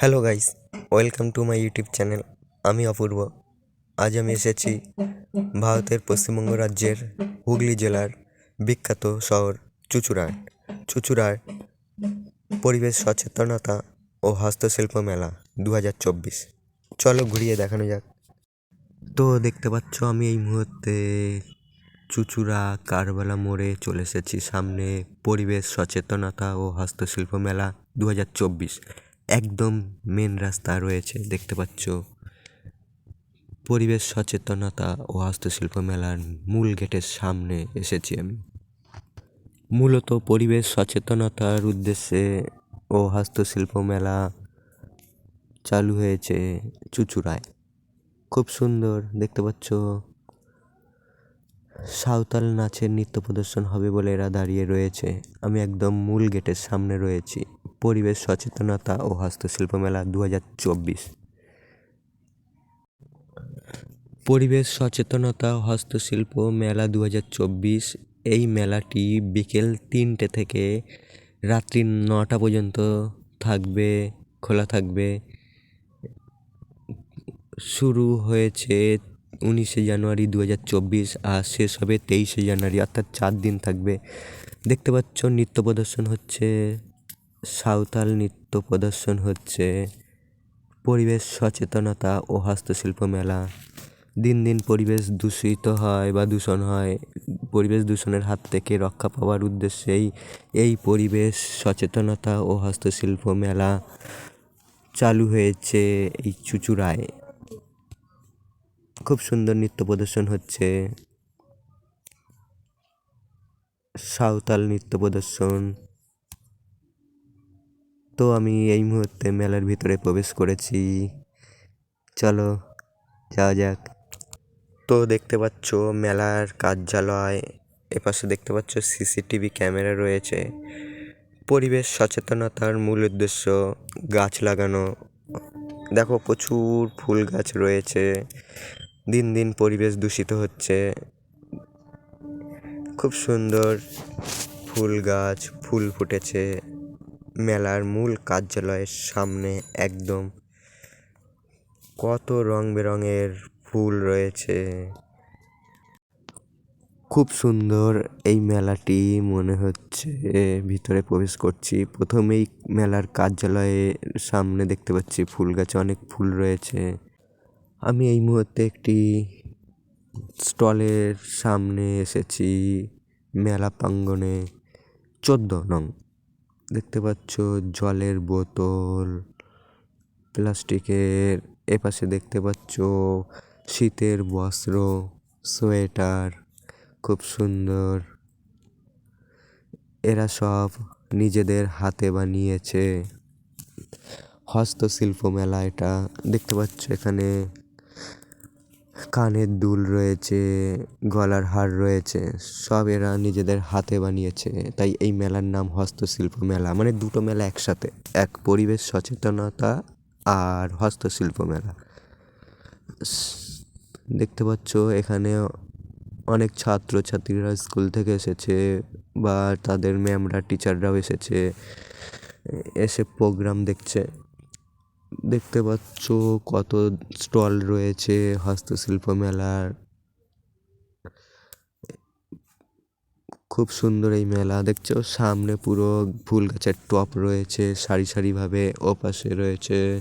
Hello guys welcome to my YouTube channel আমি অপূর্ব। আজ আমি এসেছি ভারতের পশ্চিমবঙ্গ রাজ্যের হুগলি জেলার বিখ্যাত শহর চুচুড়ার। চুচুড়ার পরিবেশ, সচেতনতা ও হস্তশিল্প মেলা দু হাজার চব্বিশ। চলো ঘুরিয়ে দেখানো যাক। তো দেখতে পাচ্ছ, আমি এই মুহূর্তে চুচুড়া কারবালা মোড়ে চলে এসেছি। সামনে পরিবেশ, সচেতনতা ও হস্তশিল্প মেলা দু হাজার চব্বিশ। একদম মেন রাস্তা রয়েছে, দেখতে পাচ্ছ। পরিবেশ সচেতনতা ও হস্তশিল্প মেলার মূল গেটের সামনে এসেছি আমি। মূলত পরিবেশ সচেতনতার উদ্দেশ্যে ও হস্তশিল্প মেলা চালু হয়েছে চুচুড়ায়। খুব সুন্দর, দেখতে পাচ্ছ। সাঁওতাল নাচের নৃত্য প্রদর্শন হবে বলে এরা দাঁড়িয়ে রয়েছে। আমি একদম মূল গেটের সামনে রয়েছি। পরিবেশ, সচেতনতা ও হস্তশিল্প মেলা দু হাজার চব্বিশ। পরিবেশ, সচেতনতা হস্তশিল্প মেলা দু হাজার চব্বিশ, এই মেলাটি বিকেল তিনটে থেকে রাত্রি নটা পর্যন্ত থাকবে, খোলা থাকবে। শুরু হয়েছে উনিশে জানুয়ারি দু হাজার চব্বিশ আর শেষ হবে তেইশে জানুয়ারি, অর্থাৎ চার দিন থাকবে। দেখতে পাচ্ছ, নৃত্য প্রদর্শন হচ্ছে সাঁওতাল নৃত্য প্রদর্শন হচ্ছে। পরিবেশ সচেতনতা ও হস্তশিল্প মেলা। দিন দিন পরিবেশ দূষিত হয় বা দূষণ হয়। পরিবেশ দূষণের হাত থেকে রক্ষা পাওয়ার উদ্দেশ্যেই এই পরিবেশ সচেতনতা ও হস্তশিল্প মেলা চালু হয়েছে এই চুচুড়ায়। খুব সুন্দর নৃত্য প্রদর্শন হচ্ছে। সাঁওতাল নৃত্য প্রদর্শন তো আমি এই মুহূর্তে মেলার ভিতরে প্রবেশ করেছি। চলো, যাওয়া যাক। তো দেখতে পাচ্ছ মেলার কার্যালয়, এপাশে দেখতে পাচ্ছ সিসিটিভি ক্যামেরা রয়েছে। পরিবেশ সচেতনতার মূল উদ্দেশ্য গাছ লাগানো। দেখো প্রচুর ফুল গাছ রয়েছে। দিন দিন পরিবেশ দূষিত হচ্ছে। খুব সুন্দর ফুল গাছ, ফুল ফুটেছে। মেলার মূল কার্যালয়ের সামনে একদম। কত রং বেরঙের ফুল রয়েছে। খুব সুন্দর এই মেলাটি মনে হচ্ছে। ভিতরে প্রবেশ করছি। প্রথমেই মেলার কার্যালয়ের সামনে দেখতে পাচ্ছি ফুল গাছে অনেক ফুল রয়েছে। আমি এই মুহূর্তে একটি স্টলের সামনে এসেছি। মেলা প্রাঙ্গণে চোদ্দ নং দেখতে পাচ্ছ জলের বোতল, প্লাস্টিকের এপাশে দেখতে পাচ্ছ শীতের বস্ত্র, সোয়েটার, খুব সুন্দর। এরা সব নিজেদের হাতে বানিয়েছে। হস্তশিল্প মেলা এটা। দেখতে পাচ্ছ এখানে কানের দুল রয়েছে, গলার হার রয়েছে, সব এরা নিজেদের হাতে বানিয়েছে। তাই এই মেলার নাম হস্তশিল্প মেলা মানে দুটো মেলা একসাথে। এক পরিবেশ, সচেতনতা আর হস্তশিল্প মেলা। দেখতে পাচ্ছ, এখানে অনেক ছাত্রছাত্রীরা স্কুল থেকে এসেছে বা তাদের ম্যামরা, টিচাররাও এসেছে। এসে প্রোগ্রাম দেখছে। দেখতে পাচ্ছ কত স্টল রয়েছে, হস্তশিল্প মেলার। খুব সুন্দর এই মেলা। দেখছ? সামনে পুরো ফুল গাছের টপ রয়েছে, সারি সারি সারিভাবে ওপাশে রয়েছে।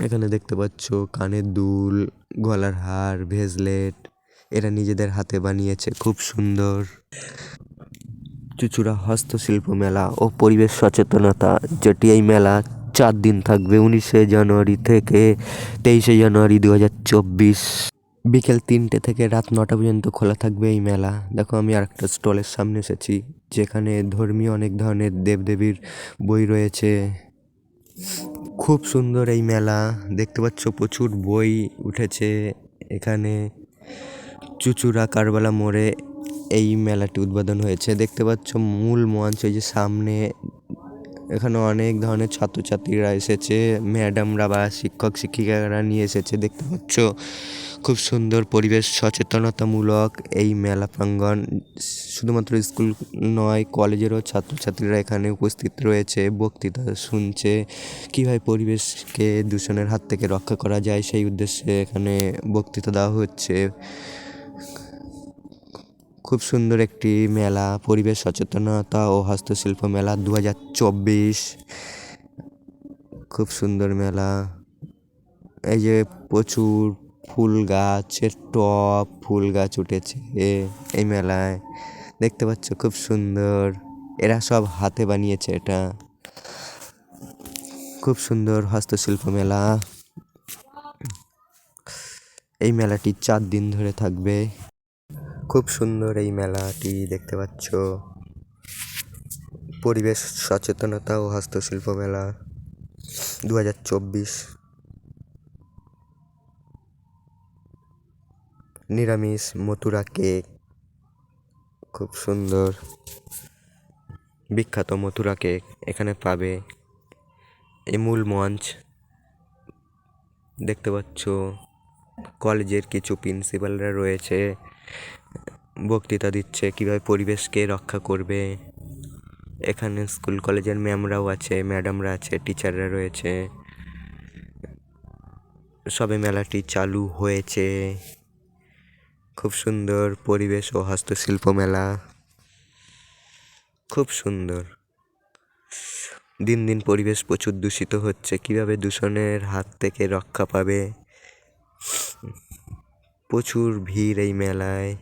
এখানে দেখতে পাচ্ছ কানের দুল, গলার হার, ভেজলেট, এরা নিজেদের হাতে বানিয়েছে, খুব সুন্দর। চুচুড়া হস্তশিল্প মেলা ও পরিবেশ সচেতনতা, যেটি এই মেলা চার দিন থাকবে, উনিশে জানুয়ারি থেকে তেইশে জানুয়ারি দু হাজার চব্বিশ। বিকেল তিনটে থেকে রাত নটা পর্যন্ত খোলা থাকবে এই মেলা। দেখো, আমি আর একটা স্টলের সামনে এসেছি, যেখানে ধর্মীয় অনেক ধরনের দেবদেবীর বই রয়েছে। খুব সুন্দর এই মেলা, দেখতে পাচ্ছ প্রচুর বই উঠেছে। এখানে চুচুড়া কারবালা মোড়ে এই মেলাটি উদ্বোধন হয়েছে। দেখতে পাচ্ছ মূল মঞ্চ যে সামনে এখানে অনেক ধরনের ছাত্রছাত্রীরা এসেছে, ম্যাডামরা বা শিক্ষক, শিক্ষিকারা নিয়ে এসেছে, দেখতে পাচ্ছ। খুব সুন্দর পরিবেশ, সচেতনতামূলক এই মেলা প্রাঙ্গণ। শুধুমাত্র স্কুল নয়, কলেজেরও ছাত্রছাত্রীরা এখানে উপস্থিত রয়েছে, বক্তৃতা শুনছে। কীভাবে পরিবেশকে দূষণের হাত থেকে রক্ষা করা যায় সেই উদ্দেশ্যে এখানে বক্তৃতা দেওয়া হচ্ছে। খুব সুন্দর একটি মেলা, পরিবেশ সচেতনতা ও হস্তশিল্প মেলা দু হাজার চব্বিশ। খুব সুন্দর মেলা। এই যে প্রচুর ফুল গাছের টপ, ফুল গাছ উঠেছে এই মেলায়। দেখতে পাচ্ছ খুব সুন্দর। এরা সব হাতে বানিয়েছে এটা। খুব সুন্দর হস্তশিল্প মেলা। এই মেলাটি চার দিন ধরে থাকবে। খুব সুন্দর এই মেলাটি দেখতে পাচ্ছ। পরিবেশ সচেতনতা ও হস্তশিল্প মেলা দু হাজার চব্বিশ। নিরামিষ মথুরা কেক, খুব সুন্দর। বিখ্যাত মথুরা কেক এখানে পাবে। এই মূল মঞ্চ দেখতে পাচ্ছ। কলেজের কিছু প্রিন্সিপালরা রয়েছে। বক্তৃতা দিচ্ছে, কীভাবে পরিবেশকে রক্ষা করবে। এখানে স্কুল কলেজের ম্যামরাও আছে, ম্যাডামরা আছে, টিচাররা রয়েছে। সবে মেলাটি চালু হয়েছে। খুব সুন্দর পরিবেশ ও হস্তশিল্প মেলা। খুব সুন্দর। দিন দিন পরিবেশ প্রচুর দূষিত হচ্ছে, কীভাবে দূষণের হাত থেকে রক্ষা পাবে। প্রচুর ভিড় এই মেলায়।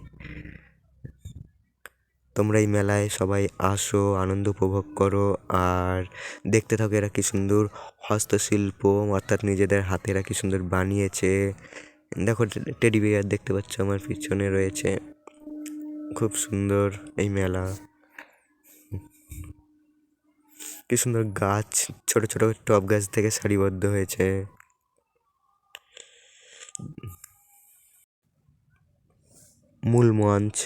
তোমরা এই মেলায় সবাই আসো, আনন্দ উপভোগ করো, আর দেখতে থাকো এরা কি সুন্দর হস্তশিল্প, অর্থাৎ নিজেদের হাতেরা কি সুন্দর বানিয়েছে। দেখো, টেডি বিয়ার দেখতে পাচ্ছ, আমার পিছনে রয়েছে। খুব সুন্দর এই মেলা। কি সুন্দর গাছ, ছোট ছোট টব গাছ থেকে সারিবদ্ধ হয়েছে। মূল মঞ্চ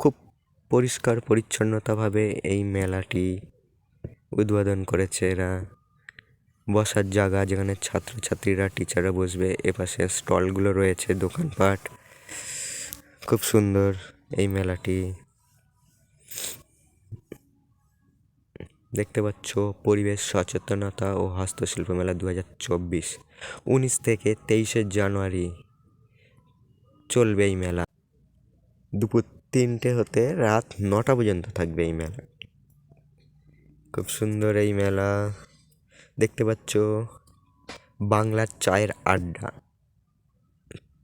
খুব পরিষ্কার, পরিচ্ছন্নতাভাবে এই মেলাটি উদ্বোধন করেছে এরা। বসার জায়গা যেখানে ছাত্রছাত্রীরা, টিচাররা বসবে, এপাশে স্টলগুলো রয়েছে, দোকানপাট। খুব সুন্দর এই মেলাটি। দেখতে পাচ্ছ পরিবেশ, সচেতনতা ও হস্তশিল্প মেলা দু হাজার চব্বিশ। উনিশ থেকে তেইশে জানুয়ারি চলবে এই মেলা। দুপুর তিনটে হতে রাত নটা পর্যন্ত থাকবে এই মেলা। খুব সুন্দর এই মেলা। দেখতে পাচ্ছ বাংলার চায়ের আড্ডা।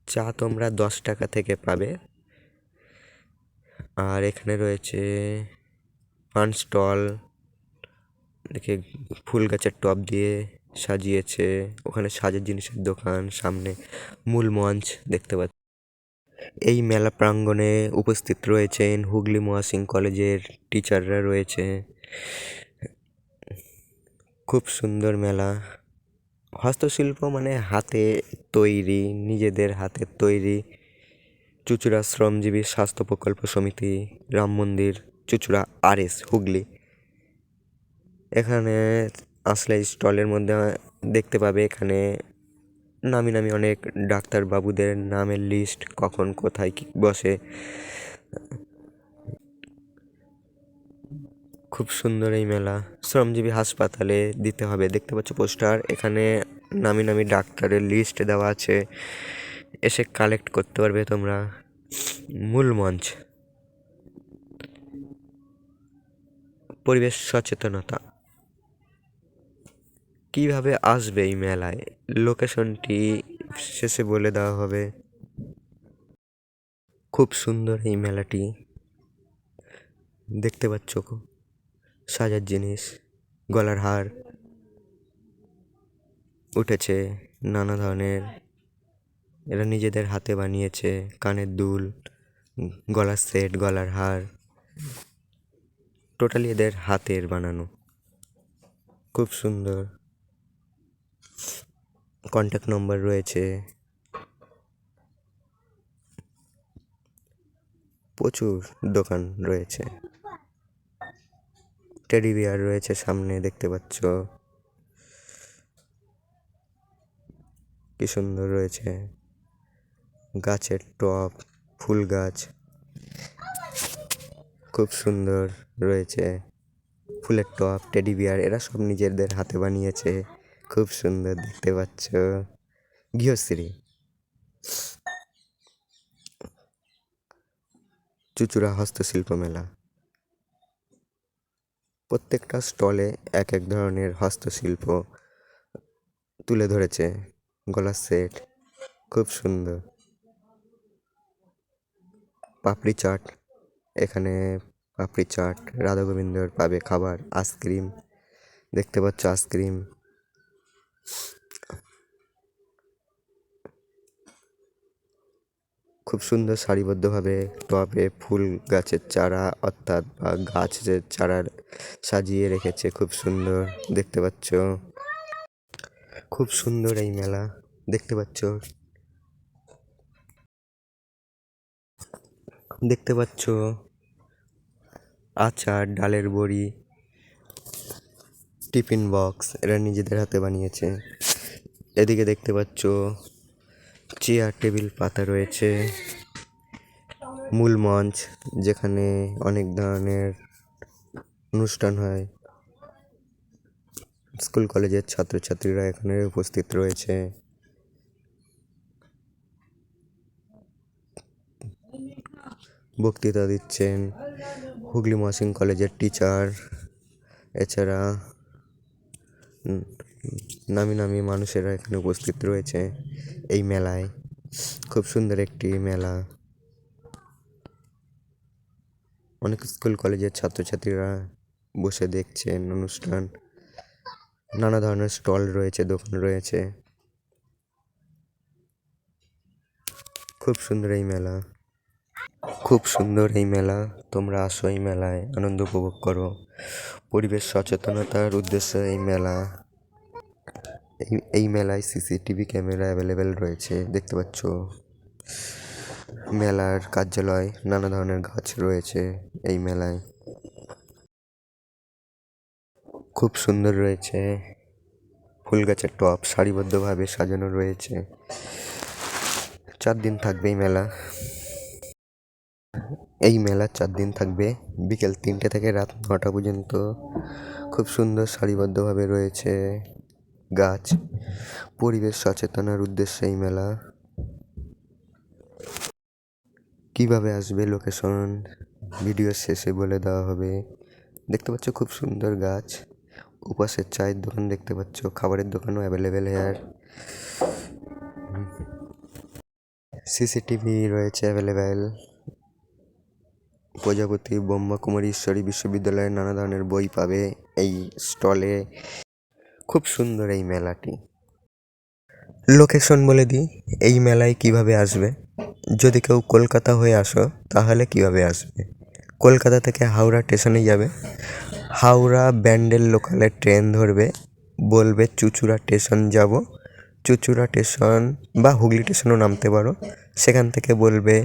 চা তোমরা দশ টাকা থেকে পাবে। আর এখানে রয়েছে পান স্টল দেখে ফুল গাছের টব দিয়ে সাজিয়েছে। ওখানে সাজের জিনিসের দোকান, সামনে মূল মঞ্চ দেখতে পাচ্ছি। এই মেলা প্রাঙ্গণে উপস্থিত রয়েছেন হুগলি মহাসিং কলেজের টিচাররা রয়েছে। খুব সুন্দর মেলা। হস্তশিল্প মানে হাতে তৈরি, নিজেদের হাতের তৈরি। চুচুড়া শ্রমজীবী স্বাস্থ্য প্রকল্প সমিতি, রাম মন্দির, চুচুড়া আর এস হুগলি। এখানে আসলে স্টলের মধ্যে দেখতে পাবে এখানে নামি নামি অনেক ডাক্তার বাবুদের নামের লিস্ট কখন, কোথায়, কী বসে। খুব সুন্দর এই মেলা। শ্রমজীবী হাসপাতালে দিতে হবে, দেখতে পাচ্ছ পোস্টার। এখানে নামি নামি ডাক্তারের লিস্ট দেওয়া আছে। এসে কালেক্ট করতে পারবে তোমরা। মূল মঞ্চ। পরিবেশ সচেতনতা। কীভাবে আসবে এই মেলায়? লোকেশনটি শেষে বলে দেওয়া হবে। খুব সুন্দর এই মেলাটি। দেখতে পাচ্ছ সাজার জিনিস, গলার হার। উঠেছে নানা ধরনের। এরা নিজেদের হাতে বানিয়েছে, কানের দুল, গলার সেট, গলার হার। টোটালি এদের হাতের বানানো। খুব সুন্দর। কন্ট্যাক্ট নম্বর রয়েছে। প্রচুর দোকান রয়েছে। টেডি বিয়ার রয়েছে সামনে, দেখতে পাচ্ছ। কি সুন্দর রয়েছে। গাছের টব ফুল গাছ। খুব সুন্দর রয়েছে। ফুলের টব টেডি বিয়ার এরা সব নিজেদের হাতে বানিয়েছে। খুব সুন্দর দেখতে পাচ্ছ। গৃহশ্রী। চুচুড়া হস্তশিল্প মেলা। প্রত্যেকটা স্টলে এক এক ধরনের হস্তশিল্প তুলে ধরেছে। গলার সেট খুব সুন্দর। পাপড়ি চাট, এখানে পাপড়ি চাট রাধা গোবিন্দর পাবে খাবার আইসক্রিম দেখতে পাচ্ছ আইসক্রিম খুব সুন্দর সারিবদ্ধভাবে টবে ফুল গাছের চারা, অর্থাৎ, বা গাছের চারা সাজিয়ে রেখেছে। খুব সুন্দর, দেখতে পাচ্ছ। খুব সুন্দর এই মেলা, দেখতে পাচ্ছ। দেখতে পাচ্ছ। আচার, ডালের বড়ি টিফিন বক্স, এরা নিজেদের হাতে বানিয়েছে। এদিকে দেখতে পাচ্ছ, চেয়ার, টেবিল, পাতা রয়েছে। মূল মঞ্চ, যেখানে অনেক ধরনের অনুষ্ঠান হয়। স্কুল কলেজের ছাত্রছাত্রীরা এখানে উপস্থিত রয়েছে। বক্তৃতা দিচ্ছেন হুগলি মহাসিং কলেজের টিচার। এছাড়া নামি নামি মানুষেরা এখানে উপস্থিত রয়েছে এই মেলায়। খুব সুন্দর একটি মেলা। অনেক স্কুল, কলেজের ছাত্রছাত্রীরা বসে দেখছেন অনুষ্ঠান। নানা ধরনের স্টল রয়েছে, দোকান রয়েছে। খুব সুন্দর এই মেলা। খুব সুন্দর এই মেলা। তোমরা আসো এই মেলায়, আনন্দ উপভোগ করো। পরিবেশ সচেতনতার উদ্দেশ্যে এই মেলা। এই এই মেলায় সিসিটিভি ক্যামেরা অ্যাভেলেবেল রয়েছে, দেখতে পাচ্ছ। মেলার কার্যালয়, নানা ধরনের গাছ রয়েছে এই মেলায়। খুব সুন্দর রয়েছে। ফুল গাছের টব সারিবদ্ধভাবে সাজানো রয়েছে। চার দিন থাকবে এই মেলা। এই মেলা চার দিন থাকবে। বিকেল তিনটে থেকে রাত নটা পর্যন্ত খুব সুন্দর সারিবদ্ধভাবে রয়েছে গাছ। পরিবেশ সচেতনার উদ্দেশ্যে এই মেলা। কীভাবে আসবে লোকেশন? ভিডিও শেষে বলে দেওয়া হবে। দেখতে পাচ্ছ খুব সুন্দর গাছ। উপাসের চায়ের দোকান দেখতে পাচ্ছ। খাবারের দোকানও অ্যাভেলেবেল হেয়ার সিসিটিভি রয়েছে অ্যাভেলেবেল প্রজাপতি ব্রহ্মকুমারী ঈশ্বরী বিশ্ববিদ্যালয়ের নানা ধরনের বই পাবে এই স্টলে। খুব সুন্দর এই মেলাটি। লোকেশন বলে দিই, এই মেলায় কীভাবে আসবে? যদি কেউ কলকাতা হয়ে আসো, তাহলে কীভাবে আসবে? কলকাতা থেকে হাওড়া স্টেশনে যাবে। হাওড়া ব্যান্ডেল লোকালে ট্রেন ধরবে, বলবে চুচুড়া স্টেশন যাব। চুচুড়া স্টেশন বা হুগলি স্টেশনও নামতে পারো। সেখান থেকে বলবে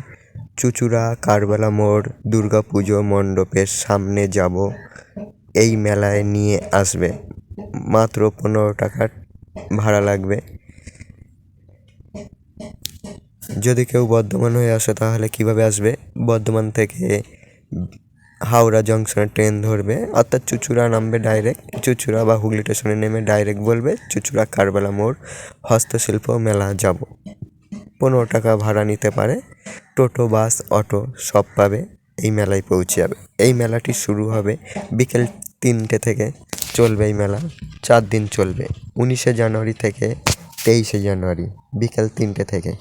চুচুড়া, কারবালা মোড় দুর্গা পুজো মণ্ডপের সামনে যাব। এই মেলায় নিয়ে আসবে। মাত্র পনেরো টাকার ভাড়া লাগবে। যদি কেউ বর্ধমান হয়ে আসে, তাহলে কীভাবে আসবে? বর্ধমান থেকে হাওড়া জংশনে ট্রেন ধরবে। অর্থাৎ চুচুড়া নামবে ডাইরেক্ট। চুচুড়া বা হুগলি স্টেশনে নেমে ডাইরেক্ট বলবে, চুচুড়া কারবালা মোড় হস্তশিল্প মেলা যাব। পনেরো টাকা ভাড়া নিতে পারে। টোটো, বাস, অটো সব পাবে। এই মেলায় পৌঁছে যাবে এই মেলাটি শুরু হবে বিকেল তিনটে থেকে। চলবে এই মেলা। চার দিন চলবে। উনিশে জানুয়ারি থেকে তেইশে জানুয়ারি বিকেল তিনটে থেকে।